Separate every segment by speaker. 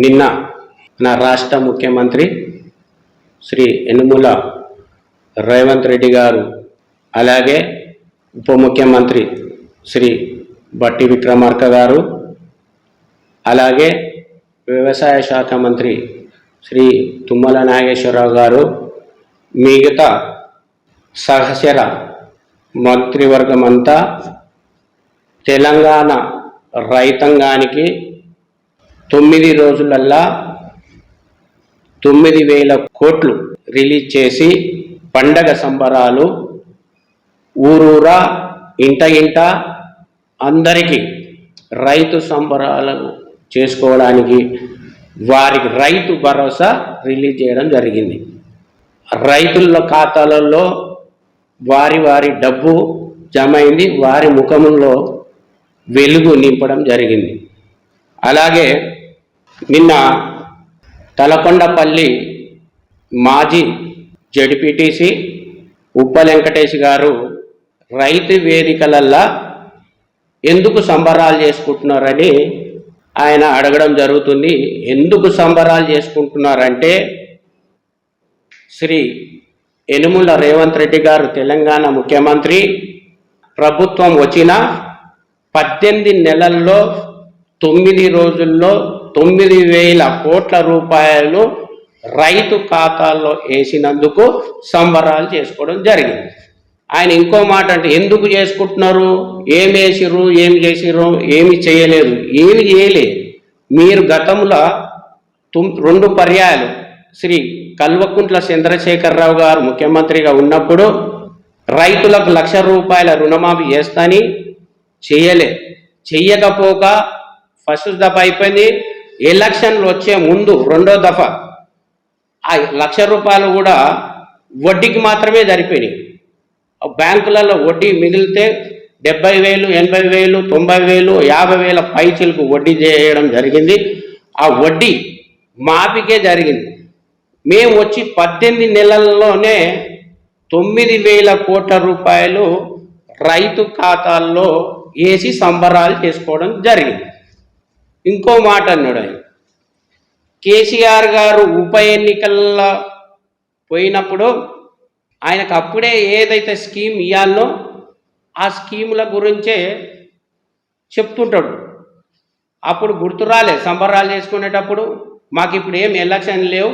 Speaker 1: నిన్న నా రాష్ట్ర ముఖ్యమంత్రి శ్రీ యనుమల రేవంత్ రెడ్డి గారు అలాగే ఉప ముఖ్యమంత్రి శ్రీ బట్టి విక్రమార్క గారు అలాగే వ్యవసాయ శాఖ మంత్రి శ్రీ తుమ్మల నాగేశ్వరరావు గారు మిగతా సహచర మంత్రివర్గం అంతా తెలంగాణ రైతాంగానికి తొమ్మిది రోజులల్లా తొమ్మిది వేల కోట్లు రిలీజ్ చేసి పండగ సంబరాలు ఊరూరా ఇంట ఇంట అందరికీ రైతు సంబరాలు చేసుకోవడానికి వారికి రైతు భరోసా రిలీజ్ చేయడం జరిగింది. రైతుల ఖాతాలలో వారి వారి డబ్బు జమ అయింది వారి ముఖంలో వెలుగు నింపడం జరిగింది. అలాగే నిన్న తలకొండపల్లి మాజీ జడ్పీటీసీ ఉప్ప వెంకటేష్ గారు రైతు వేదికలల్లా ఎందుకు సంబరాలు చేసుకుంటున్నారని ఆయన అడగడం జరుగుతుంది. ఎందుకు సంబరాలు చేసుకుంటున్నారంటే శ్రీ ఎనుముల రేవంత్ రెడ్డి గారు తెలంగాణ ముఖ్యమంత్రి. ప్రభుత్వం వచ్చిన పద్దెనిమిది నెలల్లో తొమ్మిది రోజుల్లో తొమ్మిది వేల కోట్ల రూపాయలు రైతు ఖాతాల్లో వేసినందుకు సంబరాలు చేసుకోవడం జరిగింది. ఆయన ఇంకో మాట అంటే ఎందుకు చేసుకుంటున్నారు? ఏమి వేసిర్రు? ఏమి చేసిర్రు? ఏమి చేయలేదు. ఏమి చేయలేదు. మీరు గతంలో రెండు పర్యాయాలు శ్రీ కల్వకుంట్ల చంద్రశేఖరరావు గారు ముఖ్యమంత్రిగా ఉన్నప్పుడు రైతులకు లక్ష రూపాయల రుణమాఫీ చేస్తాని చేయలే. చెయ్యకపోక ఫస్ట్ దఫ అయిపోయింది. ఎలక్షన్లు వచ్చే ముందు రెండో దఫ ఆ లక్ష రూపాయలు కూడా వడ్డీకి మాత్రమే సరిపోయినాయి. బ్యాంకులలో వడ్డీ మిగిలితే డెబ్బై వేలు ఎనభై వేలు తొంభై వేలు యాభై వేల పైచీలకు వడ్డీ చేయడం జరిగింది. ఆ వడ్డీ మాపికే జరిగింది. మేము వచ్చి పద్దెనిమిది నెలల్లోనే తొమ్మిది వేల కోట్ల రూపాయలు రైతు ఖాతాల్లో వేసి సంబరాలు చేసుకోవడం జరిగింది. ఇంకో మాట అన్నాడు ఆయన. కేసీఆర్ గారు ఉప ఎన్నికల్లో పోయినప్పుడు ఆయనకు అప్పుడే ఏదైతే స్కీమ్ ఇవ్వాలనో ఆ స్కీముల గురించే చెప్తుంటాడు. అప్పుడు గుర్తు రాలే సంబరాలు చేసుకునేటప్పుడు మాకు ఇప్పుడు ఏం ఎలక్షన్ లేవు.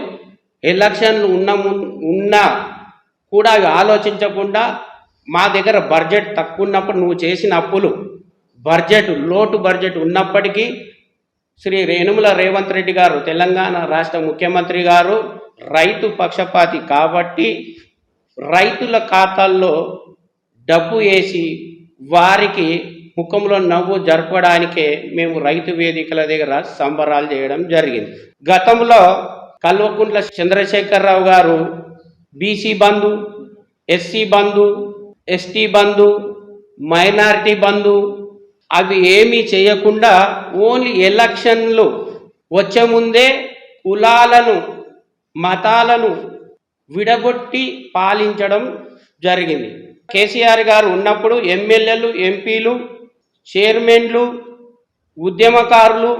Speaker 1: ఎలక్షన్లు ఉన్న ఉన్నా కూడా అవి ఆలోచించకుండా మా దగ్గర బడ్జెట్ తక్కువ ఉన్నప్పుడు నువ్వు చేసిన అప్పులు బడ్జెట్ లోటు బడ్జెట్ ఉన్నప్పటికీ శ్రీ రేణుముల రేవంత్ రెడ్డి గారు తెలంగాణ రాష్ట్ర ముఖ్యమంత్రి గారు రైతు పక్షపాతి కాబట్టి రైతుల ఖాతాల్లో డబ్బు వేసి వారికి ముఖంలో నవ్వు జరపడానికే మేము రైతు వేదికల దగ్గర సంబరాలు చేయడం జరిగింది. గతంలో కల్వకుంట్ల చంద్రశేఖరరావు గారు BC Bandhu SC Bandhu ST Bandhu minority Bandhu అవి ఏమీ చేయకుండా ఓన్లీ ఎలక్షన్లు వచ్చే ముందే కులాలను మతాలను విడగొట్టి పాలించడం జరిగింది. కేసీఆర్ గారు ఉన్నప్పుడు ఎమ్మెల్యేలు ఎంపీలు చైర్మన్లు ఉద్యమకారులు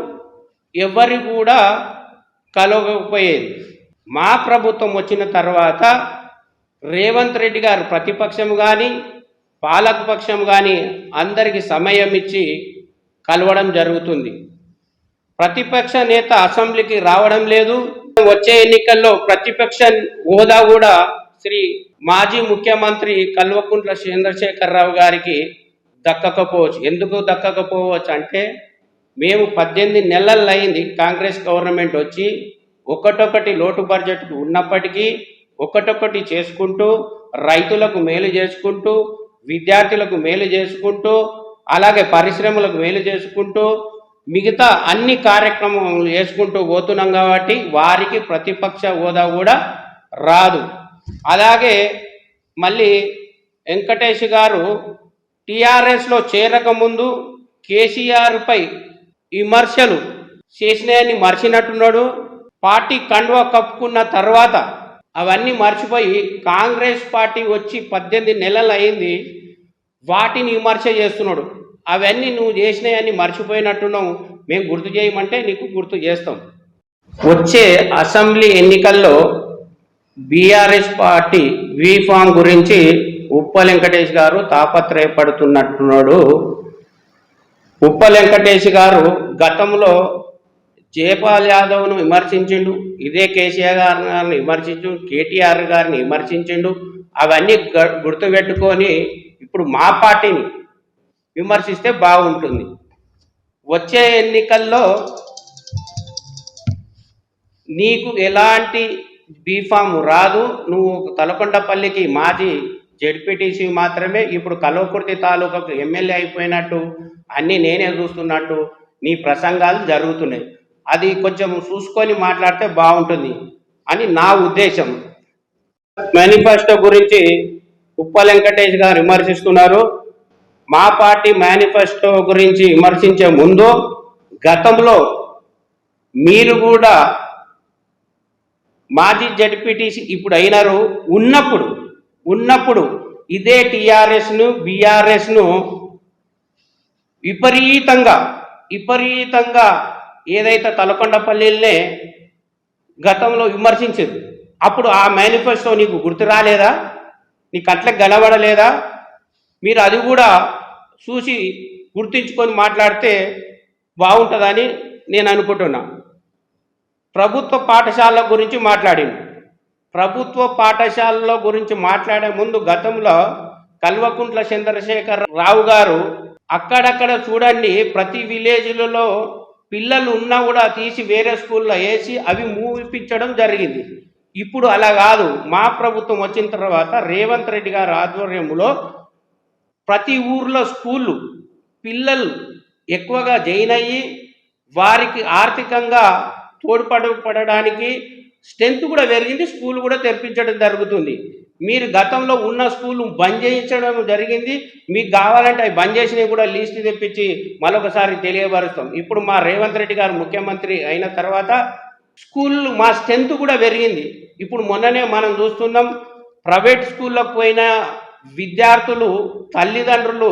Speaker 1: ఎవరి కూడా కలవకపోయేది. మా ప్రభుత్వం వచ్చిన తర్వాత రేవంత్ రెడ్డి గారు ప్రతిపక్షం కానీ పాలకపక్షం కానీ అందరికీ సమయం ఇచ్చి కలవడం జరుగుతుంది. ప్రతిపక్ష నేత అసెంబ్లీకి రావడం లేదు. వచ్చే ఎన్నికల్లో ప్రతిపక్ష హోదా కూడా శ్రీ మాజీ ముఖ్యమంత్రి కల్వకుంట్ల చంద్రశేఖరరావు గారికి దక్కకపోవచ్చు. ఎందుకు దక్కకపోవచ్చు అంటే మేము పద్దెనిమిది నెలలు అయింది కాంగ్రెస్ గవర్నమెంట్ వచ్చి ఒకటొకటి లోటు బడ్జెట్ ఉన్నప్పటికీ ఒకటొకటి చేసుకుంటూ రైతులకు మేలు చేసుకుంటూ విద్యార్థులకు మేలు చేసుకుంటూ అలాగే పరిశ్రమలకు మేలు చేసుకుంటూ మిగతా అన్ని కార్యక్రమాలు చేసుకుంటూ పోతున్నాం కాబట్టి వారికి ప్రతిపక్ష హోదా కూడా రాదు. అలాగే మళ్ళీ వెంకటేష్ గారు టీఆర్ఎస్లో చేరకముందు కేసీఆర్పై విమర్శలు చేసినాయని మర్చినట్టున్నాడు. పార్టీ కండువా కప్పుకున్న తర్వాత అవన్నీ మర్చిపోయి కాంగ్రెస్ పార్టీ వచ్చి పద్దెనిమిది నెలలు అయింది. వాటిని విమర్శ చేస్తున్నాడు. అవన్నీ నువ్వు చేసినాయని మర్చిపోయినట్టున్నావు. మేము గుర్తు చేయమంటే నీకు గుర్తు చేస్తాం. వచ్చే అసెంబ్లీ ఎన్నికల్లో బీఆర్ఎస్ పార్టీ వీఫామ్ గురించి ఉప్ప వెంకటేష్ గారు తాపత్రయపడుతున్నట్టున్నాడు. ఉప్ప వెంకటేష్ గారు గతంలో జయపాల్ యాదవ్ను విమర్శించిండు ఇదే కేసీఆర్ గారిని విమర్శించు కేటీఆర్ గారిని విమర్శించిండు అవన్నీ గుర్తుపెట్టుకొని ఇప్పుడు మా పార్టీని విమర్శిస్తే బాగుంటుంది. వచ్చే ఎన్నికల్లో నీకు ఎలాంటి బీఫామ్ రాదు. నువ్వు తలకొండపల్లికి మాజీ జడ్పీటీసీ మాత్రమే ఇప్పుడు కలవకుర్తి తాలూకాకు ఎమ్మెల్యే అయిపోయినట్టు అన్నీ నేనే చూస్తున్నట్టు నీ ప్రసంగాలు జరుగుతున్నాయి. అది కొంచెం చూసుకొని మాట్లాడితే బాగుంటుంది అని నా ఉద్దేశం. మేనిఫెస్టో గురించి ఉప్ప వెంకటేష్ గారు విమర్శిస్తున్నారు. మా పార్టీ మేనిఫెస్టో గురించి విమర్శించే ముందు గతంలో మీరు కూడా మాజీ జడ్పీటీసీ ఇప్పుడు అయినారు. ఉన్నప్పుడు ఉన్నప్పుడు ఇదే టిఆర్ఎస్ను బీఆర్ఎస్ను విపరీతంగా విపరీతంగా ఏదైతే తలకొండపల్లినే గతంలో విమర్శించింది. అప్పుడు ఆ మేనిఫెస్టో నీకు గుర్తు రాలేదా? నీ కట్లకు గలవడలేదా మీరు అది కూడా చూసి గుర్తించుకొని మాట్లాడితే బాగుంటుందని నేను అనుకుంటున్నా. ప్రభుత్వ పాఠశాలల గురించి మాట్లాడింది. ప్రభుత్వ పాఠశాలల గురించి మాట్లాడే ముందు గతంలో కల్వకుంట్ల చంద్రశేఖర్ రావు గారు అక్కడక్కడ చూడండి ప్రతి విలేజ్లలో పిల్లలు ఉన్నా కూడా తీసి వేరే స్కూల్లో వేసి అవి మూపించడం జరిగింది. ఇప్పుడు అలా కాదు. మా ప్రభుత్వం వచ్చిన తర్వాత రేవంత్ రెడ్డి గారి ఆధ్వర్యంలో ప్రతి ఊర్లో స్కూళ్ళు పిల్లలు ఎక్కువగా జాయిన్ అయ్యి వారికి ఆర్థికంగా తోడ్పడ పడడానికి స్ట్రెంత్ కూడా పెరిగింది స్కూల్ కూడా తెరిపించడం జరుగుతుంది. మీరు గతంలో ఉన్న స్కూల్ బంద్ చేయించడం జరిగింది. మీకు కావాలంటే అవి బంద్ చేసినవి కూడా లిస్ట్ తెప్పించి మరొకసారి తెలియపరుస్తాం. ఇప్పుడు మా రేవంత్ రెడ్డి గారు ముఖ్యమంత్రి అయిన తర్వాత స్కూల్ మా స్ట్రెంత్ కూడా పెరిగింది. ఇప్పుడు మొన్ననే మనం చూస్తున్నాం ప్రైవేట్ స్కూళ్ళకు పోయిన విద్యార్థులు తల్లిదండ్రులు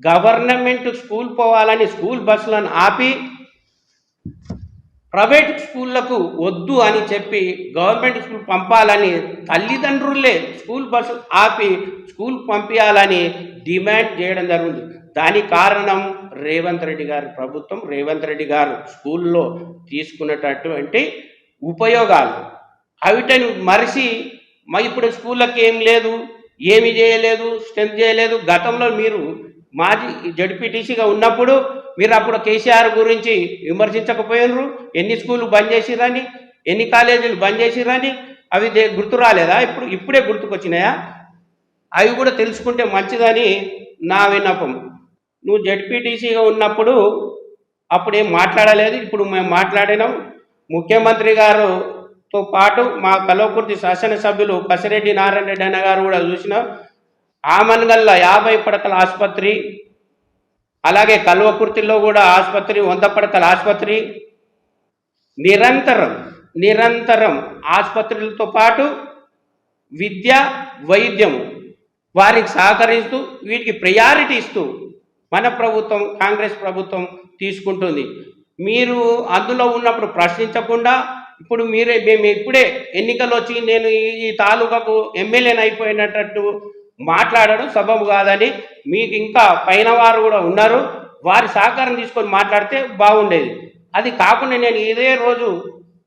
Speaker 1: గవర్నమెంట్ స్కూల్ పోవాలని స్కూల్ బస్సులను ఆపి ప్రైవేట్ స్కూళ్ళకు వద్దు అని చెప్పి గవర్నమెంట్ స్కూల్ పంపాలని తల్లిదండ్రులే స్కూల్ బస్సు ఆపి స్కూల్ పంపించాలని డిమాండ్ చేయడం జరుగుతుంది. దానికి కారణం రేవంత్ రెడ్డి గారు. ప్రభుత్వం రేవంత్ రెడ్డి గారు స్కూల్లో తీసుకున్నటువంటి ఉపయోగాలు. అవిటని మరిసి మా ఇప్పుడు స్కూళ్ళకి ఏం లేదు ఏమి చేయలేదు స్ట్రెంత్ చేయలేదు. గతంలో మీరు మాజీ జడ్పీటీసీగా ఉన్నప్పుడు మీరు అప్పుడు కేసీఆర్ గురించి విమర్శించకపోయినరు. ఎన్ని స్కూళ్ళు బంద్ చేసిరని ఎన్ని కాలేజీలు బంద్ చేసిరని అవి దే- గుర్తు రాలేదా? ఇప్పుడు ఇప్పుడే గుర్తుకొచ్చినాయా? అవి కూడా తెలుసుకుంటే మంచిదని నా విన్నపం. నువ్వు జడ్పీటీసీగా ఉన్నప్పుడు అప్పుడేం మాట్లాడలేదు ఇప్పుడు మేము మాట్లాడినాం. ముఖ్యమంత్రి గారు తో పాటు మా కలవకుర్తి శాసనసభ్యులు కసిరెడ్డి నారాయణ రెడ్డి అన్న గారు కూడా చూసిన ఆమన్గల్ల యాభై పడకల ఆసుపత్రి అలాగే కల్వకుర్తిలో కూడా ఆసుపత్రి వంద పడకల ఆసుపత్రి నిరంతరం నిరంతరం ఆసుపత్రులతో పాటు విద్య వైద్యం వారికి సహకరిస్తూ వీటికి ప్రయారిటీ ఇస్తూ మన ప్రభుత్వం కాంగ్రెస్ ప్రభుత్వం తీసుకుంటుంది. మీరు అందులో ఉన్నప్పుడు ప్రశ్నించకుండా ఇప్పుడు మీరే మేము ఇప్పుడే ఎన్నికలు వచ్చి నేను ఈ- తాలూకాకు ఎమ్మెల్యేని అయిపోయినట్టు మాట్లాడడం సబబు కాదని మీకు ఇంకా పైన వారు కూడా ఉన్నారు. వారి సహకారం తీసుకొని మాట్లాడితే బాగుండేది. అది కాకుండా నేను ఇదే రోజు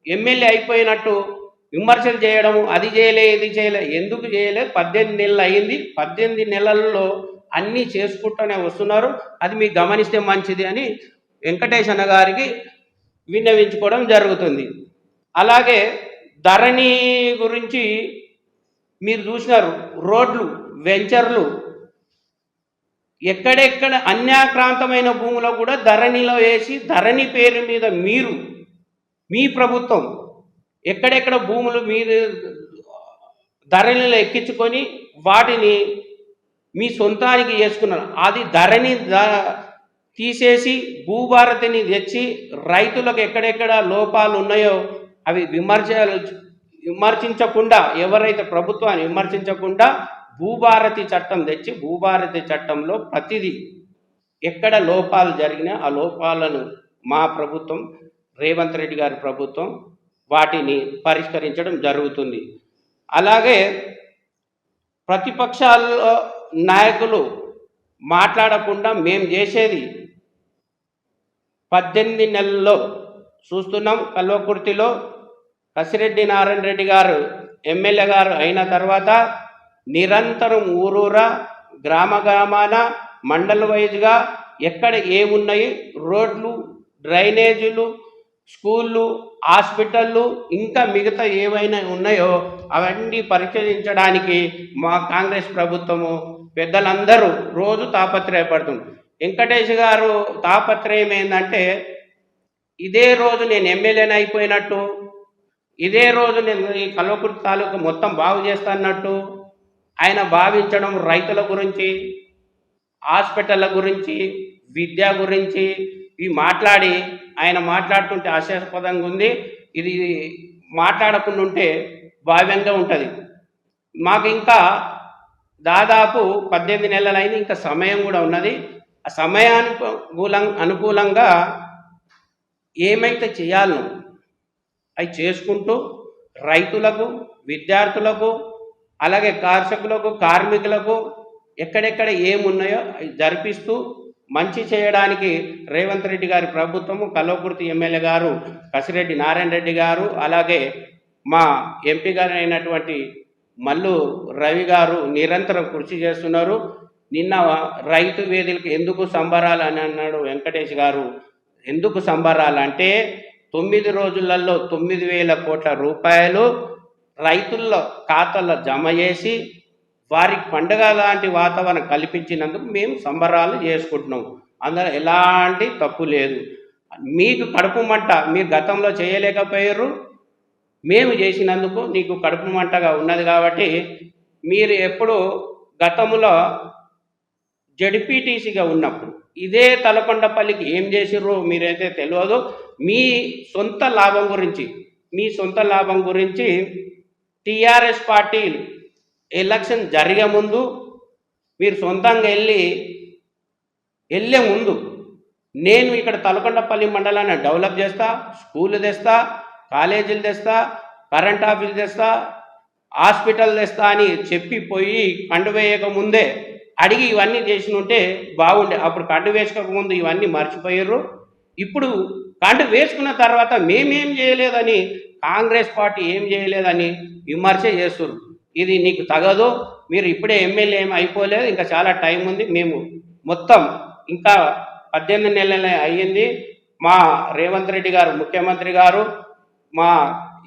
Speaker 1: ఎమ్మెల్యే అయిపోయినట్టు విమర్శలు చేయడం అది చేయలే ఇది చేయలే ఎందుకు చేయలే? పద్దెనిమిది నెలలు అయింది. పద్దెనిమిది నెలల్లో అన్నీ చేసుకుంటూనే వస్తున్నారు. అది మీకు గమనిస్తే మంచిది అని వెంకటేష్ అన్న గారికి విన్నవించుకోవడం జరుగుతుంది. అలాగే ధరణి గురించి మీరు చూసినారు రోడ్లు వెంచర్లు ఎక్కడెక్కడ అన్యాక్రాంతమైన భూములో కూడా ధరణిలో వేసి ధరణి పేరు మీద మీరు మీ ప్రభుత్వం ఎక్కడెక్కడ భూములు మీరు ధరణిలో ఎక్కించుకొని వాటిని మీ సొంతానికి చేసుకున్నారు. అది ధరణి తీసేసి భూభారతిని తెచ్చి రైతులకు ఎక్కడెక్కడ లోపాలు ఉన్నాయో అవి విమర్శ విమర్శించకుండా ఎవరైతే ప్రభుత్వాన్ని విమర్శించకుండా భూభారతి చట్టం తెచ్చి భూభారతి చట్టంలో ప్రతిదీ ఎక్కడ లోపాలు జరిగినా ఆ లోపాలను మా ప్రభుత్వం రేవంత్ రెడ్డి గారి ప్రభుత్వం వాటిని పరిష్కరించడం జరుగుతుంది. అలాగే ప్రతిపక్షాల్లో నాయకులు మాట్లాడకుండా మేము చేసేది పద్దెనిమిది నెలల్లో చూస్తున్నాం కల్వకుర్తిలో కసిరెడ్డి నారాయణ రెడ్డి గారు ఎమ్మెల్యే గారు అయిన తర్వాత నిరంతరం ఊరూరా గ్రామ గ్రామాన మండల వైజ్గా ఎక్కడ ఏమున్నాయి? రోడ్లు డ్రైనేజీలు స్కూళ్ళు హాస్పిటళ్ళు ఇంకా మిగతా ఏవైనా ఉన్నాయో అవన్నీ పరిశీలించడానికి మా కాంగ్రెస్ ప్రభుత్వము పెద్దలందరూ రోజు తాపత్రయపడుతుంది. వెంకటేష్ గారు తాపత్రయం ఏంటంటే ఇదే రోజు నేను ఎమ్మెల్యేని అయిపోయినట్టు ఇదే రోజు నేను ఈ కల్వకుర్తి తాలూకు మొత్తం బాగు చేస్తానట్టు ఆయన భావించడం రైతుల గురించి హాస్పిటళ్ళ గురించి విద్య గురించి ఇవి మాట్లాడి ఆయన మాట్లాడుతుంటే ఆశాస్పదంగా ఉంది. ఇది మాట్లాడకుండా ఉంటే భావ్యంగా ఉంటుంది. మాకు ఇంకా దాదాపు పద్దెనిమిది నెలలైంది ఇంకా సమయం కూడా ఉన్నది. ఆ సమయానుకూలం అనుకూలంగా ఏమైతే చేయాలో అవి చేసుకుంటూ రైతులకు విద్యార్థులకు అలాగే కార్షకులకు కార్మికులకు ఎక్కడెక్కడ ఏమున్నాయో అవి జరిపిస్తూ మంచి చేయడానికి రేవంత్ రెడ్డి గారి ప్రభుత్వము కల్వకుర్తి ఎమ్మెల్యే గారు కసిరెడ్డి నారాయణ రెడ్డి గారు అలాగే మా ఎంపీ గారు అయినటువంటి మల్లు రవి గారు నిరంతరం కృషి చేస్తున్నారు. నిన్న రైతు వేదికలకు ఎందుకు సంబరాలు అని అన్నాడు వెంకటేష్ గారు. ఎందుకు సంబరాలు అంటే తొమ్మిది రోజులలో తొమ్మిది వేల కోట్ల రూపాయలు రైతుల ఖాతాలో జమ చేసి వారికి పండుగ లాంటి వాతావరణం కల్పించినందుకు మేము సంబరాలు చేసుకుంటున్నాం. అందులో ఎలాంటి తప్పు లేదు. మీకు కడుపు మంట మీరు గతంలో చేయలేకపోయారు. మేము చేసినందుకు నీకు కడుపు మంటగా ఉన్నది కాబట్టి మీరు ఎప్పుడు గతంలో జడ్పీటీసీగా ఉన్నప్పుడు ఇదే తలకొండపల్లికి ఏం చేసిర్రో మీరైతే తెలియదు మీ సొంత లాభం గురించి మీ సొంత లాభం గురించి టీఆర్ఎస్ పార్టీ ఎలక్షన్ జరిగే ముందు మీరు సొంతంగా వెళ్ళి వెళ్ళే ముందు నేను ఇక్కడ తలకొండపల్లి మండలాన్ని డెవలప్ చేస్తా స్కూల్ తెస్తా కాలేజీలు తెస్తా కరెంట్ ఆఫీస్ తెస్తా హాస్పిటల్ తెస్తా అని చెప్పి పోయి వేయక ముందే అడిగి ఇవన్నీ చేసి ఉంటే బాగుండే. అప్పుడు కండు వేసుకోకముందు ఇవన్నీ మర్చిపోయారు ఇప్పుడు కండు వేసుకున్న తర్వాత మేమేం చేయలేదని కాంగ్రెస్ పార్టీ ఏం చేయలేదని విమర్శ చేస్తున్నారు ఇది నీకు తగదు. మీరు ఇప్పుడే ఎమ్మెల్యే ఏం అయిపోలేదు. ఇంకా చాలా టైం ఉంది. మేము మొత్తం ఇంకా పద్దెనిమిది నెలలే అయ్యింది. మా రేవంత్ రెడ్డి గారు ముఖ్యమంత్రి గారు మా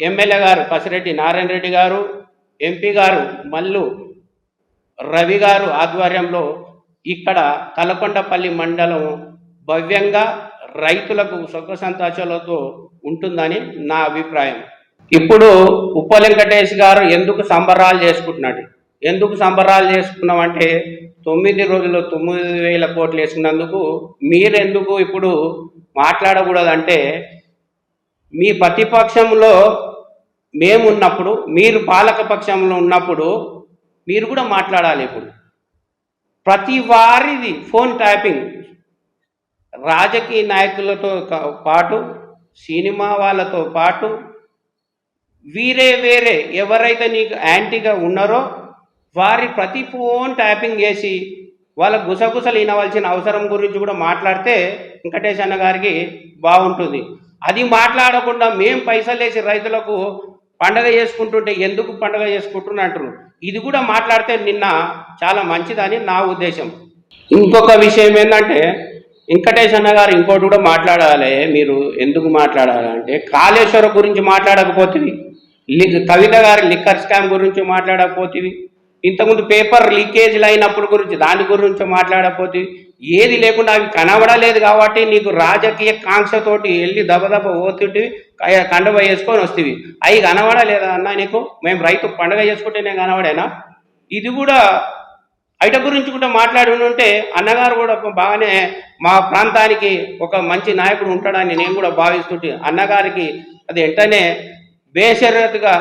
Speaker 1: ఎమ్మెల్యే గారు పసిరెడ్డి నారాయణ రెడ్డి గారు ఎంపీ గారు మల్లు రవి గారు ఆధ్వర్యంలో ఇక్కడ తలకొండపల్లి మండలం భవ్యంగా రైతులకు సుఖ సంతోషాలతో ఉంటుందని నా అభిప్రాయం. ఇప్పుడు ఉప్ప వెంకటేష్ గారు ఎందుకు సంబరాలు చేసుకుంటున్నాడు? ఎందుకు సంబరాలు చేసుకున్నామంటే తొమ్మిది రోజుల్లో తొమ్మిది వేల కోట్లు వేసుకున్నందుకు మీరెందుకు ఇప్పుడు మాట్లాడకూడదంటే మీ ప్రతిపక్షంలో మేమున్నప్పుడు మీరు పాలక పక్షంలో ఉన్నప్పుడు మీరు కూడా మాట్లాడాలి ఇప్పుడు. ప్రతి వారిది ఫోన్ ట్యాపింగ్. రాజకీయ నాయకులతో పాటు సినిమా వాళ్ళతో పాటు వీరే వేరే ఎవరైతే నీకు యాంటీగా ఉన్నారో వారి ప్రతి ఫోన్ ట్యాపింగ్ చేసి వాళ్ళ గుసగుసలు వినవలసిన అవసరం గురించి కూడా మాట్లాడితే వెంకటేష్ అన్న గారికి బాగుంటుంది. అది మాట్లాడకుండా మేము పైసలు వేసి రైతులకు పండగ చేసుకుంటుంటే ఎందుకు పండగ చేసుకుంటున్నట్టు ఇది కూడా మాట్లాడితే నిన్న చాలా మంచిదని నా ఉద్దేశం. ఇంకొక విషయం ఏంటంటే వెంకటేష్ అన్న గారు ఇంకోటి కూడా మాట్లాడాలి మీరు ఎందుకు మాట్లాడాలంటే కాళేశ్వరం గురించి మాట్లాడకపోతుంది కవిత గారి లిక్కర్ స్కామ్ గురించి మాట్లాడకపోతుంది ఇంతకుముందు పేపర్ లీకేజీలు అయినప్పుడు గురించి దాని గురించి మాట్లాడకపోతే ఏది లేకుండా అవి కనబడలేదు కాబట్టి నీకు రాజకీయ కాంక్షతోటి వెళ్ళి దబదబ పోతుంటే కండవ వేసుకొని వస్తేవి. అవి కనబడలేదా అన్న నీకు? మేము రైతు పండగ చేసుకుంటేనే కనబడేనా? ఇది కూడా ఐట గురించి కూడా మాట్లాడి ఉంటే అన్నగారు కూడా బాగానే మా ప్రాంతానికి ఒక మంచి నాయకుడు ఉంటాడని నేను కూడా భావిస్తుంటే అన్నగారికి అది వెంటనే బేషరతుగా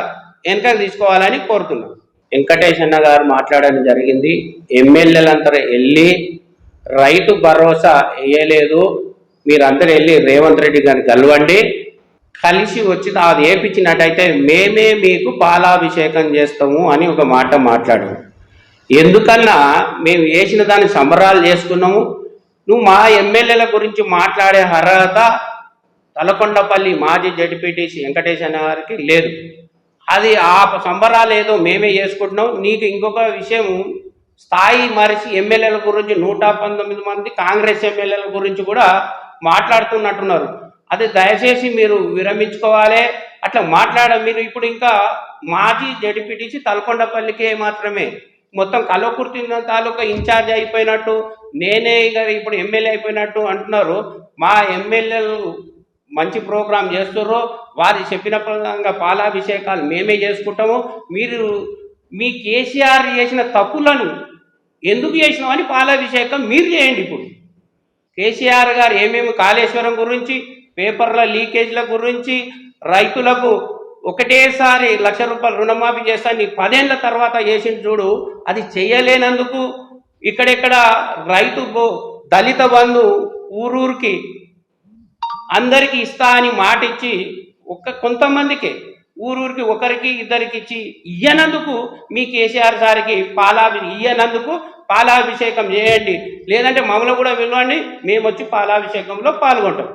Speaker 1: వెనక తీసుకోవాలని కోరుతున్నాను. వెంకటేష్ అన్న గారు మాట్లాడడం జరిగింది. ఎమ్మెల్యేలంతా వెళ్ళి రైతు భరోసా వేయలేదు. మీరందరూ వెళ్ళి రేవంత్ రెడ్డి గారిని కలవండి. కలిసి వచ్చి అది ఏపించినట్టయితే మేమే మీకు పాలాభిషేకం చేస్తాము అని ఒక మాట మాట్లాడాము ఎందుకన్నా మేము వేసిన దాన్ని సంబరాలు చేసుకున్నాము. నువ్వు మా ఎమ్మెల్యేల గురించి మాట్లాడే అర్హత తలకొండపల్లి మాజీ జడ్పీటీసీ వెంకటేశ్వర గారికి లేదు. అది ఆ సంబరాలు ఏదో మేమే చేసుకుంటున్నాం. నీకు ఇంకొక విషయం స్థాయి మరిచి ఎమ్మెల్యేల గురించి నూట పంతొమ్మిది మంది కాంగ్రెస్ ఎమ్మెల్యేల గురించి కూడా మాట్లాడుతున్నట్టున్నారు. అది దయచేసి మీరు విరమించుకోవాలి. అట్లా మాట్లాడ మీరు ఇప్పుడు ఇంకా మాజీ జడిపిటిసి తలకొండపల్లికే మాత్రమే. మొత్తం కలవకుర్తి తాలూకా ఇన్ఛార్జ్ అయిపోయినట్టు నేనే ఇక ఇప్పుడు ఎమ్మెల్యే అయిపోయినట్టు అంటున్నారు. మా ఎమ్మెల్యేలు మంచి ప్రోగ్రాం చేస్తుర్రో వారి చెప్పిన ప్రకారంగా పాలాభిషేకాలు మేమే చేసుకుంటాము. మీరు మీ కేసీఆర్ చేసిన తప్పులను ఎందుకు చేసినామని పాలాభిషేకం మీరు చేయండి ఇప్పుడు. కేసీఆర్ గారు ఏమేమి కాళేశ్వరం గురించి పేపర్ల లీకేజ్ల గురించి రైతులకు ఒకటేసారి లక్ష రూపాయలు రుణమాఫీ చేస్తా నీ పదేళ్ళ తర్వాత చేసిన చూడు అది చేయలేనందుకు ఇక్కడెక్కడ రైతు దళిత బంధు ఊరూరికి అందరికీ ఇస్తా అని మాట ఇచ్చి ఒక్క కొంతమందికి ఊరూరికి ఒకరికి ఇద్దరికి ఇచ్చి ఇయ్యనందుకు మీ కేసీఆర్ సార్కి పాలాభి ఇయ్యనందుకు పాలాభిషేకం చేయండి. లేదంటే మమ్మల్ని కూడా పిలవండి మేము వచ్చి పాలాభిషేకంలో పాల్గొంటాం.